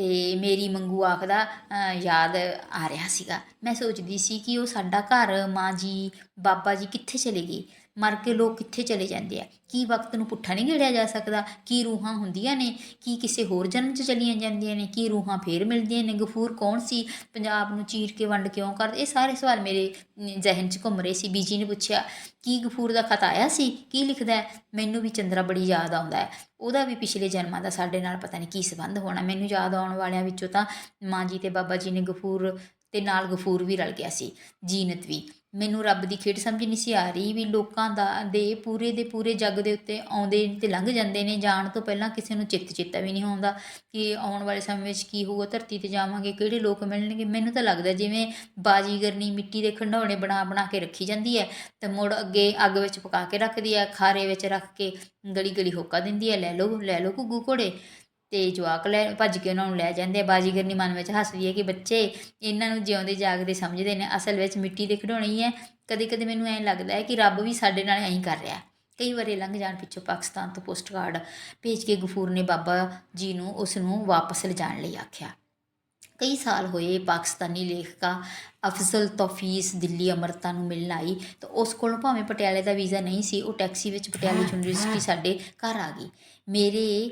ਤੇ ਮੇਰੀ ਮੰਗੂ ਆਖਦਾ ਯਾਦ ਆ ਰਿਹਾ ਸੀਗਾ। ਮੈਂ ਸੋਚਦੀ ਸੀ ਕਿ ਉਹ ਸਾਡਾ ਘਰ, ਮਾਂ ਜੀ ਬਾਬਾ ਜੀ ਕਿੱਥੇ ਚਲੇ ਗਏ? ਮਰ ਕੇ ਲੋਕ ਕਿੱਥੇ ਚਲੇ ਜਾਂਦੇ ਆ? ਕੀ ਵਕਤ ਨੂੰ ਪੁੱਠਾ ਨਹੀਂ ਗੇੜਿਆ ਜਾ ਸਕਦਾ? ਕੀ ਰੂਹਾਂ ਹੁੰਦੀਆਂ ਨੇ? ਕੀ ਕਿਸੇ ਹੋਰ ਜਨਮ 'ਚ ਚਲੀਆਂ ਜਾਂਦੀਆਂ ਨੇ? ਕੀ ਰੂਹਾਂ ਫੇਰ ਮਿਲਦੀਆਂ ਨੇ? ਗਫੂਰ ਕੌਣ ਸੀ? ਪੰਜਾਬ ਨੂੰ ਚੀਰ ਕੇ ਵੰਡ ਕਿਉਂ ਕਰ? ਇਹ ਸਾਰੇ ਸਵਾਲ ਮੇਰੇ ਅਮ, ਜ਼ਿਹਨ 'ਚ ਘੁੰਮ ਰਹੇ ਸੀ। ਬੀਜੀ ਨੇ ਪੁੱਛਿਆ ਕੀ ਗਫੂਰ ਦਾ ਖਤ ਆਇਆ ਸੀ? ਕੀ ਲਿਖਦਾ ਹੈ? ਮੈਨੂੰ ਵੀ ਚੰਦਰਾ ਬੜੀ ਯਾਦ ਆਉਂਦਾ ਹੈ। ਉਹਦਾ ਵੀ ਪਿਛਲੇ ਜਨਮਾਂ ਦਾ ਸਾਡੇ ਨਾਲ ਪਤਾ ਨਹੀਂ ਕੀ ਸੰਬੰਧ ਹੋਣਾ। ਮੈਨੂੰ ਯਾਦ ਆਉਣ ਵਾਲਿਆਂ ਵਿੱਚੋਂ ਤਾਂ ਮਾਂ ਜੀ ਤੇ ਬਾਬਾ ਜੀ ਨੇ ਗਫੂਰ ਤੇ ਨਾਲ ਗਫੂਰ ਵੀ ਰਲ ਗਿਆ ਸੀ। ਜੀਨਤ ਵੀ। ਮੈਨੂੰ ਰੱਬ ਦੀ ਖੇਡ ਸਮਝ ਨਹੀਂ ਸੀ ਆ ਰਹੀ ਵੀ ਲੋਕਾਂ ਦਾ, ਦੇ ਪੂਰੇ ਦੇ ਪੂਰੇ ਜੱਗ ਦੇ ਉੱਤੇ ਆਉਂਦੇ ਤੇ ਲੰਘ ਜਾਂਦੇ ਨੇ, ਜਾਣ ਤੋਂ ਪਹਿਲਾਂ ਕਿਸੇ ਨੂੰ ਚਿੱਤ ਚੇਤਾ ਵੀ ਨਹੀਂ ਆਉਂਦਾ ਕਿ ਆਉਣ ਵਾਲੇ ਸਮੇਂ ਵਿੱਚ ਕੀ ਹੋਊਗਾ, ਧਰਤੀ ਤੇ ਜਾਵਾਂਗੇ, ਕਿਹੜੇ ਲੋਕ ਮਿਲਣਗੇ। ਮੈਨੂੰ ਤਾਂ ਲੱਗਦਾ ਜਿਵੇਂ ਬਾਜੀਗਰਨੀ ਮਿੱਟੀ ਦੇ ਖੰਡੌਣੇ ਬਣਾ ਬਣਾ ਕੇ ਰੱਖੀ ਜਾਂਦੀ ਹੈ ਤੇ ਮੁੜ ਅੱਗੇ ਅੱਗ ਵਿੱਚ ਪਕਾ ਕੇ ਰੱਖਦੀ ਹੈ, ਖਾਰੇ ਵਿੱਚ ਰੱਖ ਕੇ ਗਲੀ ਗਲੀ ਹੋਕਾ ਦਿੰਦੀ ਹੈ, ਲੈ ਲਓ ਲੈ ਲਓ ਘੁੱਗੂ ਘੋੜੇ। ਤੇ ਜਵਾਕ ਲੈ ਭੱਜ ਕੇ ਉਹਨਾਂ ਨੂੰ ਲੈ ਜਾਂਦੇ ਆ। ਬਾਜੀਗਰਨੀ ਮਨ ਵਿੱਚ ਹੱਸਦੀ ਹੈ ਕਿ ਬੱਚੇ ਇਹਨਾਂ ਨੂੰ ਜਿਉਂਦੇ ਜਾਗਦੇ ਸਮਝਦੇ ਨੇ ਅਸਲ ਵਿੱਚ ਮਿੱਟੀ ਦੇ ਖਿਡੌਣੇ ਹੀ। ਹੈ ਕਦੇ ਕਦੇ ਮੈਨੂੰ ਐਂ ਲੱਗਦਾ ਹੈ ਕਿ ਰੱਬ ਵੀ ਸਾਡੇ ਨਾਲ ਐਂ ਕਰ ਰਿਹਾ ਕਈ ਵਾਰੀ ਲੰਘ ਜਾਣ ਪਿੱਛੋਂ ਪਾਕਿਸਤਾਨ ਤੋਂ ਪੋਸਟ ਕਾਰਡ ਭੇਜ ਕੇ ਗਫੂਰ ਨੇ ਬਾਬਾ ਜੀ ਨੂੰ ਉਸ ਨੂੰ ਵਾਪਸ ਲਿਜਾਣ ਲਈ ਆਖਿਆ। ਕਈ ਸਾਲ ਹੋਏ ਪਾਕਿਸਤਾਨੀ ਲੇਖਕਾ ਅਫਜ਼ਲ ਤੌਫੀਸ ਦਿੱਲੀ ਅਮਰਤਾ ਨੂੰ ਮਿਲਣ ਆਈ ਤਾਂ ਉਸ ਕੋਲੋਂ ਭਾਵੇਂ ਪਟਿਆਲੇ ਦਾ ਵੀਜ਼ਾ ਨਹੀਂ ਸੀ ਉਹ ਟੈਕਸੀ ਵਿੱਚ ਪਟਿਆਲੇ ਯੂਨੀਵਰਸਿਟੀ ਸਾਡੇ ਘਰ ਆ ਗਈ। ਮੇਰੇ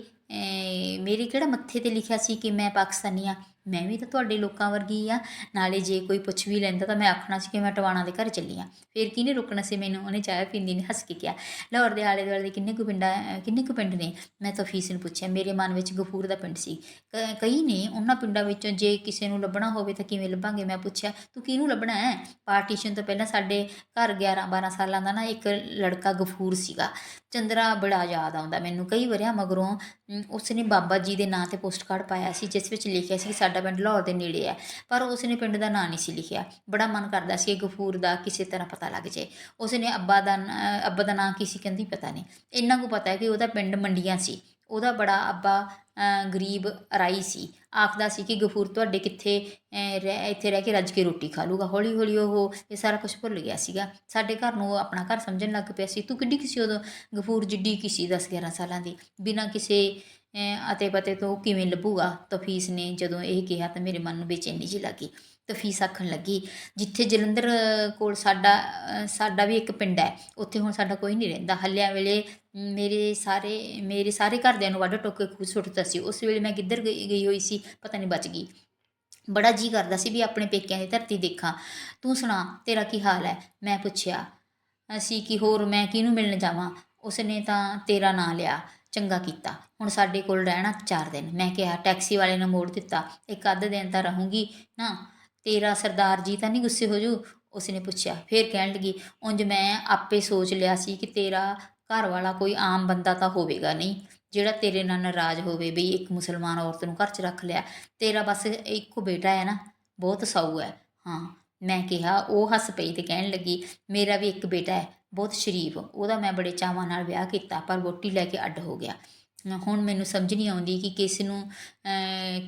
ਮੇਰੇ ਕਿਹੜਾ ਮੱਥੇ ਤੇ ਲਿਖਿਆ ਸੀ ਕਿ ਮੈਂ ਪਾਕਿਸਤਾਨੀ ਆ? ਮੈਂ ਵੀ ਤਾਂ ਤੁਹਾਡੇ ਲੋਕਾਂ ਵਰਗੀ ਆ। ਨਾਲੇ ਜੇ ਕੋਈ ਪੁੱਛ ਵੀ ਲੈਂਦਾ ਤਾਂ ਮੈਂ ਆਖਣਾ ਸੀ ਕਿ ਮੈਂ ਟਵਾਣਾ ਦੇ ਘਰ ਚੱਲੀ ਆ। ਫਿਰ ਕਿਹਨੇ ਰੁਕਣਾ ਸੀ ਮੈਨੂੰ? ਉਹਨੇ ਚਾਹ ਪੀਂਦੀ ਨੇ ਹੱਸ ਕੇ ਕਿਹਾ। ਲਾਹੌਰ ਦੇ ਆਲੇ ਦੁਆਲੇ ਦੇ ਕਿੰਨੇ ਕੁ ਪਿੰਡਾਂ, ਕਿੰਨੇ ਕੁ ਪਿੰਡ ਨੇ? ਮੈਂ ਤਾਂ ਫੀਸ ਨੂੰ ਪੁੱਛਿਆ। ਮੇਰੇ ਮਨ ਵਿੱਚ ਗਫੂਰ ਦਾ ਪਿੰਡ ਸੀ। ਕਈ ਨੇ ਉਹਨਾਂ ਪਿੰਡਾਂ ਵਿੱਚੋਂ ਜੇ ਕਿਸੇ ਨੂੰ ਲੱਭਣਾ ਹੋਵੇ ਤਾਂ ਕਿਵੇਂ ਲੱਭਾਂਗੇ? ਮੈਂ ਪੁੱਛਿਆ, ਤੂੰ ਕਿਹਨੂੰ ਲੱਭਣਾ ਹੈ ਪਾਰਟੀਸ਼ਨ ਤੋਂ ਪਹਿਲਾਂ ਸਾਡੇ ਘਰ 11 12 ਸਾਲਾਂ ਦਾ ਨਾ ਇੱਕ ਲੜਕਾ ਗਫੂਰ ਸੀਗਾ। ਚੰਦਰਾ ਬੜਾ ਯਾਦ ਆਉਂਦਾ ਮੈਨੂੰ। ਕਈ ਵਰਿਆਂ ਮਗਰੋਂ ਉਸ ਨੇ ਬਾਬਾ ਜੀ ਦੇ ਨਾਂ ਤੇ ਪੋਸਟਕਾਰਡ ਪਾਇਆ ਸੀ, ਜਿਸ ਵਿੱਚ ਲਿਖਿਆ ਸੀ ਕਿ ਸਾਡਾ ਪਿੰਡ ਲਾਹੌਰ ਦੇ ਨੇੜੇ ਹੈ, ਪਰ ਉਸ ਨੇ ਪਿੰਡ ਦਾ ਨਾਂ ਨਹੀਂ ਸੀ ਲਿਖਿਆ। ਬੜਾ ਮਨ ਕਰਦਾ ਸੀ ਕਿ ਗਫੂਰ ਦਾ ਕਿਸੇ ਤਰ੍ਹਾਂ ਪਤਾ ਲੱਗ ਜਾਏ। ਉਸ ਨੇ ਅੱਬਾ ਦਾ ਅੱਬਾ ਦਾ ਨਾਂ ਕੀ ਸੀ ਕਹਿੰਦੀ ਪਤਾ ਨਹੀਂ। ਇੰਨਾ ਕੁ ਪਤਾ ਹੈ ਕਿ ਉਹਦਾ ਪਿੰਡ ਮੰਡੀਆਂ ਸੀ। ਉਹਦਾ ਬੜਾ ਅੱਬਾ ਗਰੀਬ ਰਾਈ ਸੀ। ਆਖਦਾ ਸੀ ਕਿ ਗਫੂਰ ਤੁਹਾਡੇ ਕਿੱਥੇ ਰਹਿ, ਇੱਥੇ ਰਹਿ ਕੇ ਰੱਜ ਕੇ ਰੋਟੀ ਖਾ ਲੂਗਾ। ਹੌਲੀ ਹੌਲੀ ਉਹ ਇਹ ਸਾਰਾ ਕੁਝ ਭੁੱਲ ਗਿਆ ਸੀਗਾ। ਸਾਡੇ ਘਰ ਨੂੰ ਉਹ ਆਪਣਾ ਘਰ ਸਮਝਣ ਲੱਗ ਪਿਆ ਸੀ। ਤੂੰ ਕਿੱਡੀ ਕਿਸੇ ਉਦੋਂ? ਗਫੂਰ ਜਿੱਡੀ ਕੀ ਸੀ 10 11 ਸਾਲਾਂ ਦੀ। ਬਿਨਾਂ ਕਿਸੇ ਅਤੇ ਪਤੇ ਤੋਂ ਕਿਵੇਂ ਲੱਭੂਗਾ? ਤਫੀਸ ਨੇ ਜਦੋਂ ਇਹ ਕਿਹਾ ਤਾਂ ਮੇਰੇ ਮਨ ਨੂੰ ਬੇਚੈਨੀ ਜਿਹੀ ਲੱਗੀ ਤਫੀਸ ਆਖਣ ਲੱਗੀ। ਜਿੱਥੇ ਜਲੰਧਰ ਕੋਲ ਸਾਡਾ ਸਾਡਾ ਵੀ ਇੱਕ ਪਿੰਡ ਹੈ, ਉੱਥੇ ਹੁਣ ਸਾਡਾ ਕੋਈ ਨਹੀਂ ਰਹਿੰਦਾ। ਹੱਲਿਆਂ ਵੇਲੇ ਮੇਰੇ ਸਾਰੇ ਮੇਰੇ ਸਾਰੇ ਘਰਦਿਆਂ ਨੂੰ ਵੱਢ ਟੋਕ ਕੇ ਖੂਹ ਸੁੱਟਦਾ ਸੀ। ਉਸ ਵੇਲੇ ਮੈਂ ਕਿੱਧਰ ਗਈ ਗਈ ਹੋਈ ਸੀ, ਪਤਾ ਨਹੀਂ ਬਚ ਗਈ। ਬੜਾ ਜੀ ਕਰਦਾ ਸੀ ਵੀ ਆਪਣੇ ਪੇਕਿਆਂ ਦੀ ਧਰਤੀ ਦੇਖਾਂ। ਤੂੰ ਸੁਣਾ, ਤੇਰਾ ਕੀ ਹਾਲ ਹੈ? ਮੈਂ ਪੁੱਛਿਆ, ਅਸੀਂ ਕੀ ਹੋਰ, ਮੈਂ ਕਿਹਨੂੰ ਮਿਲਣ ਜਾਵਾਂ? ਉਸਨੇ ਤਾਂ ਤੇਰਾ ਨਾਂ ਲਿਆ, ਚੰਗਾ ਕੀਤਾ। ਹੁਣ ਸਾਡੇ ਕੋਲ ਰਹਿਣਾ ਚਾਰ ਦਿਨ। ਮੈਂ ਕਿਹਾ ਟੈਕਸੀ ਵਾਲੇ ਨੇ ਮੋੜ ਦਿੱਤਾ। ਇੱਕ ਅੱਧ ਦਿਨ ਤਾਂ ਰਹੂੰਗੀ, ਨਾ? ਤੇਰਾ ਸਰਦਾਰ ਜੀ ਤਾਂ ਨਹੀਂ ਗੁੱਸੇ ਹੋ ਜੂ ਉਸਨੇ ਪੁੱਛਿਆ। ਫਿਰ ਕਹਿਣ ਲੱਗੀ, ਉਂਝ ਮੈਂ ਆਪੇ ਸੋਚ ਲਿਆ ਸੀ ਕਿ ਤੇਰਾ ਘਰ ਵਾਲਾ ਕੋਈ ਆਮ ਬੰਦਾ ਤਾਂ ਹੋਵੇਗਾ ਨਹੀਂ। ਜਿਹੜਾ ਤੇਰੇ ਨਾਲ ਨਾਰਾਜ਼ ਹੋਵੇ ਬਈ ਇੱਕ ਮੁਸਲਮਾਨ ਔਰਤ ਨੂੰ ਘਰ 'ਚ ਰੱਖ ਲਿਆ, ਤੇਰਾ ਬਸ ਇੱਕੋ ਬੇਟਾ ਹੈ ਨਾ, ਬਹੁਤ ਸਾਊ ਹੈ। ਹਾਂ, ਮੈਂ ਕਿਹਾ, ਉਹ ਹੱਸ ਪਈ ਤੇ ਕਹਿਣ ਲੱਗੀ, ਮੇਰਾ ਵੀ ਇੱਕ ਬੇਟਾ ਹੈ, ਬਹੁਤ ਸ਼ਰੀਫ। ਉਹਦਾ ਮੈਂ ਬੜੇ ਚਾਵਾਂ ਨਾਲ ਵਿਆਹ ਕੀਤਾ, ਪਰ ਵੋਟੀ ਲੈ ਕੇ ਅੱਡ ਹੋ ਗਿਆ। ਹੁਣ ਮੈਨੂੰ ਸਮਝ ਨਹੀਂ ਆਉਂਦੀ ਕਿ ਕਿਸ ਨੂੰ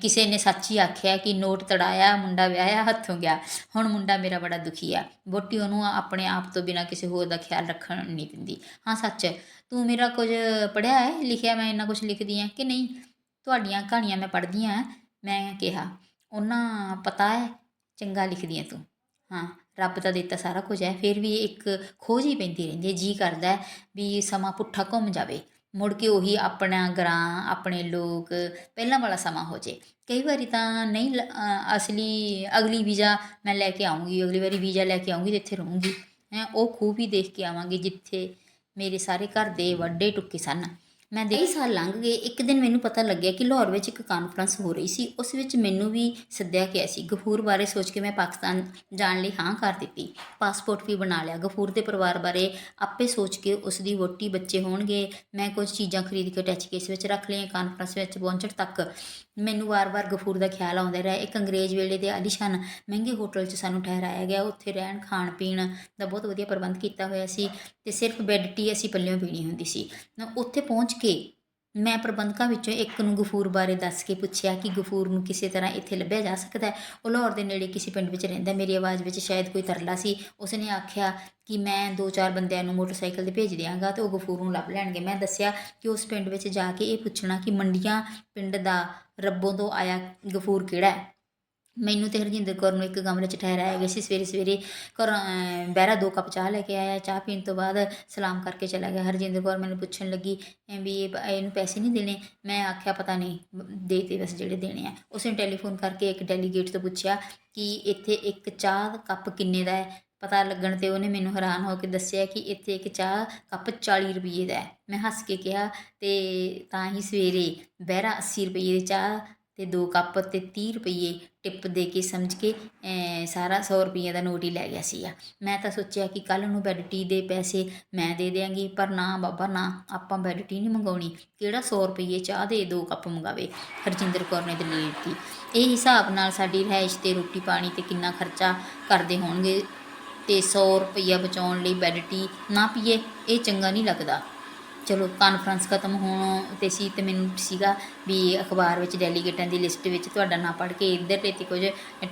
ਕਿਸੇ ਨੇ ਸੱਚ ਹੀ ਆਖਿਆ ਕਿ ਨੋਟ ਤੜਾਇਆ, ਮੁੰਡਾ ਵਿਆਹਿਆ, ਹੱਥੋਂ ਗਿਆ। ਹੁਣ ਮੁੰਡਾ ਮੇਰਾ ਬੜਾ ਦੁਖੀ ਆ। ਬੋਟੀ ਉਹਨੂੰ ਆਪਣੇ ਆਪ ਤੋਂ ਬਿਨਾ ਕਿਸੇ ਹੋਰ ਦਾ ਖਿਆਲ ਰੱਖਣ ਨਹੀਂ ਦਿੰਦੀ। ਹਾਂ, ਸੱਚ। ਤੂੰ ਮੇਰਾ ਕੁਝ ਪੜਿਆ ਹੈ? ਲਿਖਿਆ ਮੈਂ ਇੰਨਾ ਕੁਝ ਲਿਖਦੀ ਆ ਕਿ ਨਹੀਂ? ਤੁਹਾਡੀਆਂ ਕਹਾਣੀਆਂ ਮੈਂ ਪੜ੍ਹਦੀ ਹਾਂ, ਮੈਂ ਕਿਹਾ। ਉਹਨਾਂ ਪਤਾ ਹੈ? ਚੰਗਾ ਲਿਖਦੀ ਹੈ ਤੂੰ। ਹਾਂ, ਰੱਬ ਦਾ ਦਿੱਤਾ ਸਾਰਾ ਕੁਝ ਹੈ। ਫਿਰ ਵੀ ਇੱਕ ਖੋਜ ਹੀ ਪੈਂਦੀ ਰਹਿੰਦੀ ਹੈ। ਜੀ ਕਰਦਾ ਵੀ ਸਮਾਂ ਪੁੱਠਾ ਘੁੰਮ ਜਾਵੇ। ਮੁੜ ਕੇ ਉਹੀ ਆਪਣਾ ਗ੍ਰਾਂ ਆਪਣੇ ਲੋਕ ਪਹਿਲਾਂ ਵਾਲਾ ਸਮਾਂ ਹੋ ਜੇ। ਕਈ ਵਾਰੀ ਤਾਂ ਨਹੀਂ ਲ- ਅਸਲੀ, ਅਗਲੀ ਵੀਜ਼ਾ ਮੈਂ ਲੈ ਕੇ ਆਉਂਗੀ ਅਗਲੀ ਵਾਰੀ ਵੀਜ਼ਾ ਲੈ ਕੇ ਆਉਂਗੀ ਤੇ ਇੱਥੇ ਰਹੂੰਗੀ। ਹੈਂ, ਉਹ ਖੂਹ ਵੀ ਦੇਖ ਕੇ ਆਵਾਂਗੀ ਜਿੱਥੇ ਮੇਰੇ ਸਾਰੇ ਘਰ ਦੇ ਵੱਡੇ ਟੁੱਕੇ ਸਨ। ਮੈਂ ਦੇ ਸਾਲ ਲੰਘ ਗਏ, ਇੱਕ ਦਿਨ ਮੈਨੂੰ ਪਤਾ ਲੱਗਿਆ ਕਿ ਲਾਹੌਰ ਵਿੱਚ ਇੱਕ ਕਾਨਫਰੰਸ ਹੋ ਰਹੀ ਸੀ, ਉਸ ਵਿੱਚ ਮੈਨੂੰ ਵੀ ਸੱਦਿਆ ਗਿਆ ਸੀ। ਗਫੂਰ ਬਾਰੇ ਸੋਚ ਕੇ ਮੈਂ ਪਾਕਿਸਤਾਨ ਜਾਣ ਲਈ ਹਾਂ ਕਰ ਦਿੱਤੀ। ਪਾਸਪੋਰਟ ਵੀ ਬਣਾ ਲਿਆ। ਗਫੂਰ ਦੇ ਪਰਿਵਾਰ ਬਾਰੇ ਆਪੇ ਸੋਚ ਕੇ ਉਸ ਦੀ ਵੋਟੀ ਬੱਚੇ ਹੋਣਗੇ। ਮੈਂ ਕੁਝ ਚੀਜ਼ਾਂ ਖਰੀਦ ਕੇ ਅਟੈਚ ਕੇਸ ਵਿੱਚ ਰੱਖ ਲਈਆਂ। ਕਾਨਫਰੰਸ ਵਿੱਚ ਪਹੁੰਚਣ ਤੱਕ ਮੈਨੂੰ ਵਾਰ-ਵਾਰ ਗਫੂਰ ਦਾ ਖਿਆਲ ਆਉਂਦਾ ਰਿਹਾ। ਇੱਕ ਅੰਗਰੇਜ਼ ਵੇਲੇ ਦੇ ਆਲੀਸ਼ਾਨ ਮਹਿੰਗੇ ਹੋਟਲ 'ਚ ਸਾਨੂੰ ਠਹਿਰਾਇਆ ਗਿਆ। ਉੱਥੇ ਰਹਿਣ, ਖਾਣ, ਪੀਣ ਦਾ ਬਹੁਤ ਵਧੀਆ ਪ੍ਰਬੰਧ ਕੀਤਾ ਹੋਇਆ ਸੀ ਤੇ ਸਿਰਫ ਬੈੱਡ ਟੀ ਅਸੀਂ ਪੱਲਿਓਂ ਪੀਣੀ ਹੁੰਦੀ ਸੀ। ਉੱਥੇ ਪਹੁੰਚ ਕੇ ਮੈਂ ਪ੍ਰਬੰਧਕਾਂ ਵਿੱਚੋਂ ਇੱਕ ਨੂੰ ਗਫੂਰ ਬਾਰੇ ਦੱਸ ਕੇ ਪੁੱਛਿਆ ਕਿ ਗਫੂਰ ਨੂੰ ਕਿਸੇ ਤਰ੍ਹਾਂ ਇੱਥੇ ਲੱਭਿਆ ਜਾ ਸਕਦਾ ਹੈ। ਉਹ ਲਾਹੌਰ ਦੇ ਨੇੜੇ ਕਿਸੇ ਪਿੰਡ ਵਿੱਚ ਰਹਿੰਦਾ ਮੇਰੀ ਆਵਾਜ਼ ਵਿੱਚ ਸ਼ਾਇਦ ਕੋਈ ਤਰਲਾ ਸੀ। ਉਸਨੇ ਆਖਿਆ ਕਿ ਮੈਂ ਦੋ ਚਾਰ ਬੰਦਿਆਂ ਨੂੰ ਮੋਟਰਸਾਈਕਲ ਤੇ ਭੇਜ ਦਿਆਂਗਾ ਤੇ ਉਹ ਗਫੂਰ ਨੂੰ ਲੱਭ ਲੈਣਗੇ। ਮੈਂ ਦੱਸਿਆ ਕਿ ਉਸ ਪਿੰਡ ਵਿੱਚ ਜਾ ਕੇ ਇਹ ਪੁੱਛਣਾ ਕਿ ਮੰਡੀਆਂ ਪਿੰਡ ਦਾ ਰੱਬੋਂ ਤੋਂ ਆਇਆ ਗਫੂਰ ਕਿਹੜਾ ਹੈ? ਮੈਨੂੰ ਤੇ ਹਰਜਿੰਦਰ ਕੌਰ ਨੂੰ ਇੱਕ ਕਮਰੇ 'ਚ ਠਹਿਰਾਇਆ ਗਿਆ ਸੀ, ਸਵੇਰੇ ਸਵੇਰੇ ਘਰ ਬਹਿਰਾ ਦੋ ਕੱਪ ਚਾਹ ਲੈ ਕੇ ਆਇਆ, ਚਾਹ ਪੀਣ ਤੋਂ ਬਾਅਦ ਸਲਾਮ ਕਰਕੇ ਚਲਾ ਗਿਆ। ਹਰਜਿੰਦਰ ਕੌਰ ਮੈਨੂੰ ਪੁੱਛਣ ਲੱਗੀ ਵੀ ਇਹ ਇਹਨੂੰ ਪੈਸੇ ਨਹੀਂ ਦੇਣੇ? ਮੈਂ ਆਖਿਆ, ਪਤਾ ਨਹੀਂ, ਦੇ ਤੇ ਬਸ ਜਿਹੜੇ ਦੇਣੇ ਆ। ਉਸਨੇ ਟੈਲੀਫੋਨ ਕਰਕੇ ਇੱਕ ਡੈਲੀਗੇਟ ਤੋਂ ਪੁੱਛਿਆ ਕਿ ਇੱਥੇ ਇੱਕ ਚਾਹ ਕੱਪ ਕਿੰਨੇ ਦਾ ਹੈ? ਪਤਾ ਲੱਗਣ ਤੇ ਉਹਨੇ ਮੈਨੂੰ ਹੈਰਾਨ ਹੋ ਕੇ ਦੱਸਿਆ ਕਿ ਇੱਥੇ ਇੱਕ ਚਾਹ ਕੱਪ 40 ਰੁਪਏ ਦਾ ਹੈ। ਮੈਂ ਹੱਸ ਕੇ ਕਿਹਾ, ਤੇ ਤਾਂ ਹੀ ਸਵੇਰੇ ਬਹਿਰਾ 80 ਰੁਪਏ ਦੀ ਚਾਹ ਤੇ ਦੋ ਕੱਪ ਤੇ 30 ਰੁਪਏ ਟਿਪ ਦੇ ਕੇ ਸਮਝ ਕੇ ਸਾਰਾ 100 ਰੁਪਏ ਦਾ ਨੋਟ ਹੀ ਲੈ ਗਿਆ ਸੀਗਾ। ਮੈਂ ਤਾਂ ਸੋਚਿਆ ਕਿ ਕੱਲ ਨੂੰ ਬੈੱਡ ਟੀ ਦੇ ਪੈਸੇ ਮੈਂ ਦੇ ਦਿਆਂਗੀ, ਪਰ ਨਾ ਬਾਬਾ, ਨਾ ਆਪਾਂ ਬੈੱਡ ਟੀ ਨਹੀਂ ਮੰਗਾਉਣੀ। ਕਿਹੜਾ 100 ਰੁਪਏ ਚਾਹ ਦੇ ਦੋ ਕੱਪ ਮੰਗਾਵੇ? ਹਰਜਿੰਦਰ ਕੌਰ ਨੇ ਦਲੀਲ ਦਿੱਤੀ। ਇਹ ਹਿਸਾਬ ਨਾਲ ਸਾਡੀ ਰਿਹਾਇਸ਼ ਤੇ ਰੋਟੀ ਪਾਣੀ ਤੇ ਕਿੰਨਾ ਖਰਚਾ ਕਰਦੇ ਹੋਣਗੇ? ਤੇ 100 ਰੁਪਈਆ ਬਚਾਉਣ ਲਈ ਬੈੱਡ ਟੀ ਨਾ ਪੀਏ, ਇਹ ਚੰਗਾ ਨਹੀਂ ਲੱਗਦਾ। ਚਲੋ ਕਾਨਫਰੰਸ ਖਤਮ ਹੋਣ ਤੇ ਸੀ ਤੇ ਮੈਨੂੰ ਸੀਗਾ ਵੀ ਅਖਬਾਰ ਵਿੱਚ ਡੈਲੀਗੇਟਾਂ ਦੀ ਲਿਸਟ ਵਿੱਚ ਤੁਹਾਡਾ ਨਾਂ ਪੜ੍ਹ ਕੇ ਇੱਧਰ ਤੇ ਤੇ ਕੁਝ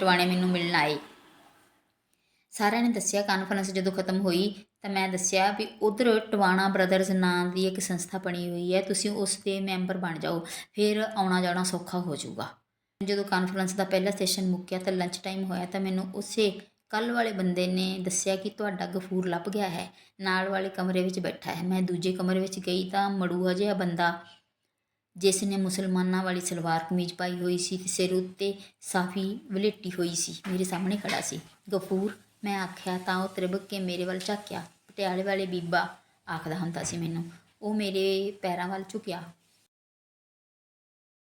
ਟਵਾਣੇ ਮੈਨੂੰ ਮਿਲਣ ਆਏ। ਸਾਰਿਆਂ ਨੇ ਦੱਸਿਆ ਕਾਨਫਰੰਸ ਜਦੋਂ ਖਤਮ ਹੋਈ ਤਾਂ ਮੈਂ ਦੱਸਿਆ ਵੀ ਉਧਰ ਟਵਾਣਾ ਬ੍ਰਦਰਜ਼ ਨਾਂ ਦੀ ਇੱਕ ਸੰਸਥਾ ਬਣੀ ਹੋਈ ਹੈ, ਤੁਸੀਂ ਉਸ ਦੇ ਮੈਂਬਰ ਬਣ ਜਾਓ, ਫਿਰ ਆਉਣਾ ਜਾਣਾ ਸੌਖਾ ਹੋ ਜਾਊਗਾ। ਜਦੋਂ ਕਾਨਫਰੰਸ ਦਾ ਪਹਿਲਾ ਸੈਸ਼ਨ ਮੁੱਕਿਆ ਤਾਂ ਲੰਚ ਟਾਈਮ ਹੋਇਆ ਤਾਂ ਮੈਨੂੰ ਉਸੇ ਕੱਲ ਵਾਲੇ ਬੰਦੇ ਨੇ ਦੱਸਿਆ ਕਿ ਤੁਹਾਡਾ ਗਫੂਰ ਲੱਭ ਗਿਆ ਹੈ, ਨਾਲ ਵਾਲੇ ਕਮਰੇ ਵਿੱਚ ਬੈਠਾ ਹੈ। ਮੈਂ ਦੂਜੇ ਕਮਰੇ ਵਿੱਚ ਗਈ ਤਾਂ ਮੜੂਆ ਜਿਹਾ ਬੰਦਾ, ਜਿਸ ਨੇ ਮੁਸਲਮਾਨਾਂ ਵਾਲੀ ਸਲਵਾਰ ਕਮੀਜ਼ ਪਾਈ ਹੋਈ ਸੀ ਤੇ ਸਿਰ ਉੱਤੇ ਸਾਫੀ ਵਲੇਟੀ ਹੋਈ ਸੀ, ਮੇਰੇ ਸਾਹਮਣੇ ਖੜਾ ਸੀ। ਗਫੂਰ, ਮੈਂ ਆਖਿਆ, ਤਾਂ ਉਹ ਤ੍ਰਿਬਕ ਕੇ ਮੇਰੇ ਵੱਲ ਝਾਕਿਆ? ਪਟਿਆਲੇ ਵਾਲੇ ਬੀਬਾ ਆਖਦਾ ਹੁੰਦਾ ਸੀ ਮੈਨੂੰ। ਉਹ ਮੇਰੇ ਪੈਰਾਂ ਵੱਲ ਝੁਕਿਆ।